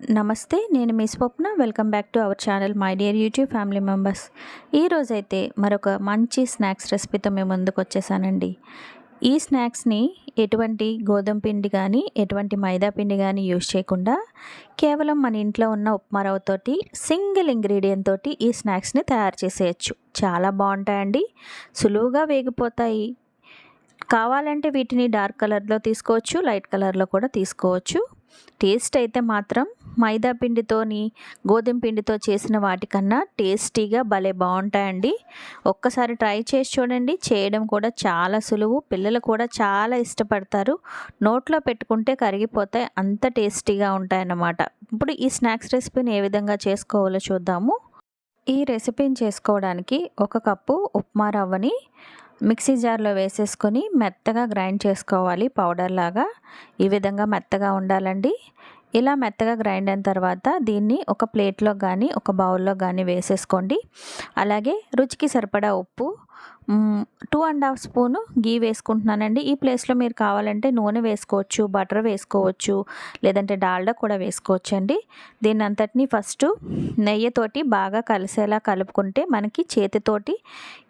నమస్తే నేను మీ Swapna. Welcome back to our channel my dear YouTube family members. ఈరోజైతే మరొక మంచి స్నాక్స్ రెసిపీతో మేము ముందుకు వచ్చేసానండి. ఈ స్నాక్స్ని ఎటువంటి గోధుమ పిండి కానీ ఎటువంటి మైదా పిండి కానీ యూజ్ చేయకుండా కేవలం మన ఇంట్లో ఉన్న ఉప్మా రవ్వతోటి సింగిల్ ఇంగ్రీడియంట్ తోటి ఈ స్నాక్స్ని తయారు చేసేయచ్చు. చాలా బాగుంటాయండి. సులువుగా వేగిపోతాయి. కావాలంటే వీటిని డార్క్ కలర్లో తీసుకోవచ్చు లైట్ కలర్లో కూడా తీసుకోవచ్చు. టేస్ట్ అయితే మాత్రం మైదా పిండితోని గోధుమ పిండితో చేసిన వాటికన్నా టేస్టీగా భలే బాగుంటాయండి. ఒక్కసారి ట్రై చేసి చూడండి. చేయడం కూడా చాలా సులువు. పిల్లలు కూడా చాలా ఇష్టపడతారు. నోట్లో పెట్టుకుంటే కరిగిపోతాయి. అంత టేస్టీగా ఉంటాయన్నమాట. ఇప్పుడు ఈ స్నాక్స్ రెసిపీని ఏ విధంగా చేసుకోవాలో చూద్దాము. ఈ రెసిపీని చేసుకోవడానికి ఒక కప్పు ఉప్మా రవ్వని మిక్సీ జార్లో వేసేసుకొని మెత్తగా గ్రైండ్ చేసుకోవాలి పౌడర్ లాగా ఈ విధంగా మెత్తగా ఉండాలండి. ఇలా మెత్తగా గ్రైండ్ అయిన తర్వాత దీన్ని ఒక ప్లేట్లో కానీ ఒక బౌల్లో కానీ వేసేసుకోండి. అలాగే రుచికి సరిపడా ఉప్పు two and half spoon ghee వేసుకుంటున్నానండి. ఈ ప్లేస్లో మీరు కావాలంటే నూనె వేసుకోవచ్చు బటర్ వేసుకోవచ్చు లేదంటే డాల్డా కూడా వేసుకోవచ్చు అండి దీన్ని అంతటిని ఫస్ట్ నెయ్యితోటి బాగా కలిసేలా కలుపుకుంటే మనకి చేతితోటి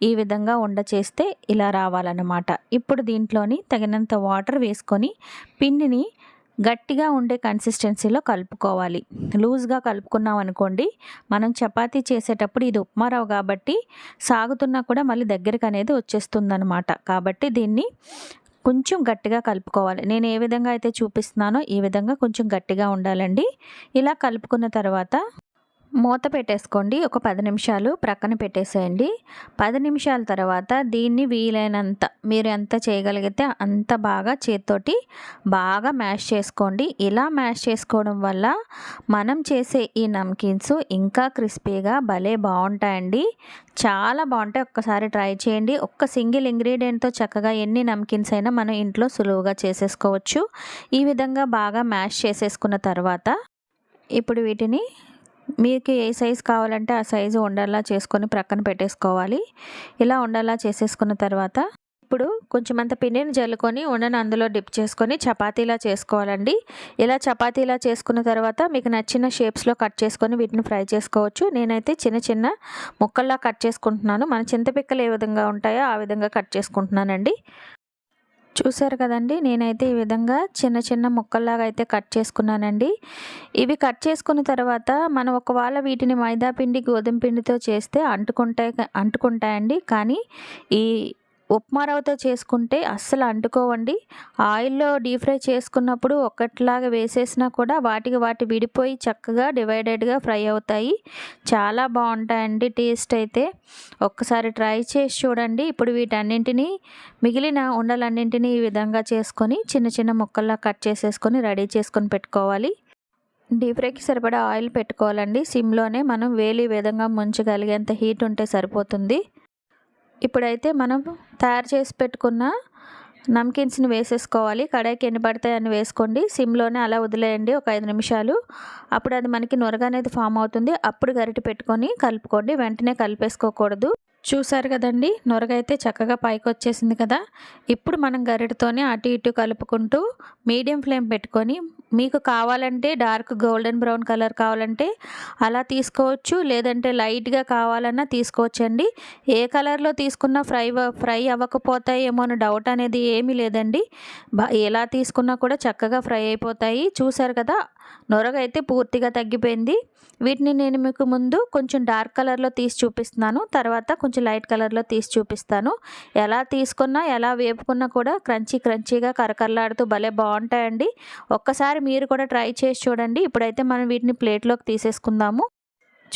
ఈ విధంగా ఉండ చేస్తే ఇలా రావాలన్నమాట. ఇప్పుడు దీంట్లోని తగినంత వాటర్ వేసుకొని పిండిని గట్టిగా ఉండే కన్సిస్టెన్సీలో కలుపుకోవాలి. లూజ్గా కలుపుకున్నాం అనుకోండి మనం చపాతీ చేసేటప్పుడు ఇది ఉప్మా రవ్వ కాబట్టి సాగుతున్నా కూడా మళ్ళీ దగ్గరికి అనేది వచ్చేస్తుందన్నమాట. కాబట్టి దీన్ని కొంచెం గట్టిగా కలుపుకోవాలి. నేను ఏ విధంగా అయితే చూపిస్తున్నానో ఈ విధంగా కొంచెం గట్టిగా ఉండాలండి. ఇలా కలుపుకున్న తర్వాత మూత పెట్టేసుకోండి. ఒక పది నిమిషాలు ప్రక్కన పెట్టేసేయండి. పది నిమిషాల తర్వాత దీన్ని వీలైనంత మీరు ఎంత చేయగలిగితే అంత బాగా చేత్తోటి బాగా మ్యాష్ చేసుకోండి. ఇలా మ్యాష్ చేసుకోవడం వల్ల మనం చేసే ఈ నమ్కిన్స్ ఇంకా క్రిస్పీగా భలే బాగుంటాయండి. చాలా బాగుంటాయి. ఒక్కసారి ట్రై చేయండి. ఒక్క సింగిల్ ఇంగ్రీడియంట్తో చక్కగా ఎన్ని నమ్కిన్స్ అయినా మనం ఇంట్లో సులువుగా చేసేసుకోవచ్చు. ఈ విధంగా బాగా మ్యాష్ చేసేసుకున్న తర్వాత ఇప్పుడు వీటిని మీకు ఏ సైజు కావాలంటే ఆ సైజు ఉండేలా చేసుకొని ప్రక్కన పెట్టేసుకోవాలి. ఇలా ఉండేలా చేసేసుకున్న తర్వాత ఇప్పుడు కొంచెం అంత పిండిని జల్లుకొని ఉండని అందులో డిప్ చేసుకొని చపాతీలా చేసుకోవాలండి. ఇలా చపాతీలా చేసుకున్న తర్వాత మీకు నచ్చిన షేప్స్లో కట్ చేసుకొని వీటిని ఫ్రై చేసుకోవచ్చు. నేనైతే చిన్న చిన్న ముక్కల్లా కట్ చేసుకుంటున్నాను. మన చింతపిక్కలు ఏ విధంగా ఉంటాయో ఆ విధంగా కట్ చేసుకుంటున్నానండి. చూసారు కదండి నేనైతే ఈ విధంగా చిన్న చిన్న ముక్కల్లాగా అయితే కట్ చేసుకున్నానండి. ఇవి కట్ చేసుకున్న తర్వాత మనం ఒకవేళ వీటిని మైదా పిండి గోధుమ పిండితో చేస్తే అంటుకుంటాయి అంటుకుంటాయండి. కానీ ఈ ఉప్మా రవ్వతో చేసుకుంటే అస్సలు అంటుకోవండి. ఆయిల్లో డీప్ ఫ్రై చేసుకున్నప్పుడు ఒక్కట్లాగా వేసేసినా కూడా వాటికి వాటి విడిపోయి చక్కగా డివైడెడ్గా ఫ్రై అవుతాయి. చాలా బాగుంటాయండి టేస్ట్ అయితే. ఒక్కసారి ట్రై చేసి చూడండి. ఇప్పుడు వీటన్నింటినీ మిగిలిన ఉండలన్నింటినీ ఈ విధంగా చేసుకొని చిన్న చిన్న ముక్కల్లా కట్ చేసేసుకొని రెడీ చేసుకొని పెట్టుకోవాలి. డీప్ ఫ్రైకి సరిపడా ఆయిల్ పెట్టుకోవాలండి. సిమ్లోనే మనం వేలి విధంగా ముంచగలిగేంత హీట్ ఉంటే సరిపోతుంది. ఇప్పుడైతే మనం తయారు చేసి పెట్టుకున్న నమ్కిన్స్ని వేసేసుకోవాలి. కడాయికి ఎన్ని పడతాయని వేసుకోండి. సిమ్లోనే అలా వదిలేయండి ఒక ఐదు నిమిషాలు. అప్పుడు అది మనకి నొరగ అనేది ఫామ్ అవుతుంది. అప్పుడు గరిటె పెట్టుకొని కలుపుకోండి. వెంటనే కలిపేసుకోకూడదు. చూసారు కదండి నొరగైతే చక్కగా పైకి వచ్చేసింది కదా. ఇప్పుడు మనం గరిటతోనే అటు ఇటు కలుపుకుంటూ మీడియం ఫ్లేమ్ పెట్టుకొని మీకు కావాలంటే డార్క్ గోల్డెన్ బ్రౌన్ కలర్ కావాలంటే అలా తీసుకోవచ్చు లేదంటే లైట్గా కావాలన్నా తీసుకోవచ్చండి. ఏ కలర్లో తీసుకున్నా ఫ్రై ఫ్రై అవ్వకపోతాయేమో అని డౌట్ అనేది ఏమీ లేదండి. ఎలా తీసుకున్నా కూడా చక్కగా ఫ్రై అయిపోతాయి. చూసారు కదా నొరగైతే పూర్తిగా తగ్గిపోయింది. వీటిని నేను మీకు ముందు కొంచెం డార్క్ కలర్లో తీసి చూపిస్తున్నాను. తర్వాత కొంచెం లైట్ కలర్లో తీసి చూపిస్తాను. ఎలా తీసుకున్నా ఎలా వేపుకున్నా కూడా క్రంచీ క్రంచీగా కరకరలాడుతూ భలే బాగుంటాయండి. ఒక్కసారి మీరు కూడా ట్రై చేసి చూడండి. ఇప్పుడైతే మనం వీటిని ప్లేట్లోకి తీసేసుకుందాము.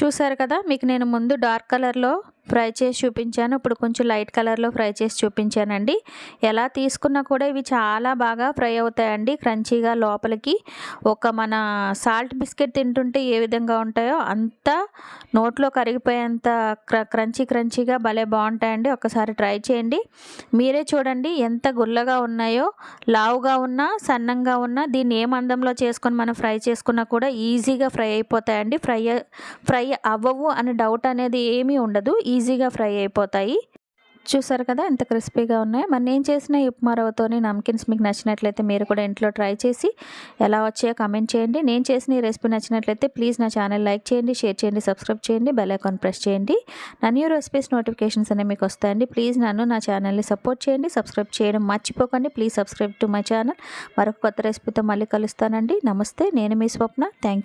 చూసారు కదా మీకు నేను ముందు డార్క్ కలర్లో ఫ్రై చేసి చూపించాను. ఇప్పుడు కొంచెం లైట్ కలర్లో ఫ్రై చేసి చూపించానండి. ఎలా తీసుకున్నా కూడా ఇవి చాలా బాగా ఫ్రై అవుతాయండి క్రంచీగా లోపలికి. ఒక మన సాల్ట్ బిస్కెట్ తింటుంటే ఏ విధంగా ఉంటాయో అంత నోట్లో కరిగిపోయేంత క్ర క్రంచీ క్రంచీగా భలే బాగుంటాయండి. ఒకసారి ట్రై చేయండి. మీరే చూడండి ఎంత గుల్లగా ఉన్నాయో లావుగా ఉన్నా సన్నంగా ఉన్నా దీన్ని ఏ మందంలో చేసుకొని మనం ఫ్రై చేసుకున్నా కూడా ఈజీగా ఫ్రై అయిపోతాయండి. ఫ్రై ఫ్రై అవ్వవు అనే డౌట్ అనేది ఏమీ ఉండదు. ఈజీగా ఫ్రై అయిపోతాయి. చూసారు కదా ఎంత క్రిస్పీగా ఉన్నాయి. మరి నేను చేసిన ఈ ఉప్మా రవ్వతోని నమ్కిన్స్ మీకు నచ్చినట్లయితే మీరు కూడా ఇంట్లో ట్రై చేసి ఎలా వచ్చాయో కమెంట్ చేయండి. నేను చేసిన ఈ రెసిపీ నచ్చినట్లయితే ప్లీజ్ నా ఛానల్ లైక్ చేయండి షేర్ చేయండి సబ్స్క్రైబ్ చేయండి బెల్ ఐకాన్ ప్రెస్ చేయండి. నా న్యూ రెసిపీస్ నోటిఫికేషన్స్ అనేవి మీకు వస్తాయండి. ప్లీజ్ నన్ను నా ఛానల్ని సపోర్ట్ చేయండి. సబ్స్క్రైబ్ చేయడం మర్చిపోకండి. Please subscribe to my channel. మరొక కొత్త రెసిపీతో మళ్ళీ కలుస్తానండి. నమస్తే. నేను మీ స్వప్న. Thank you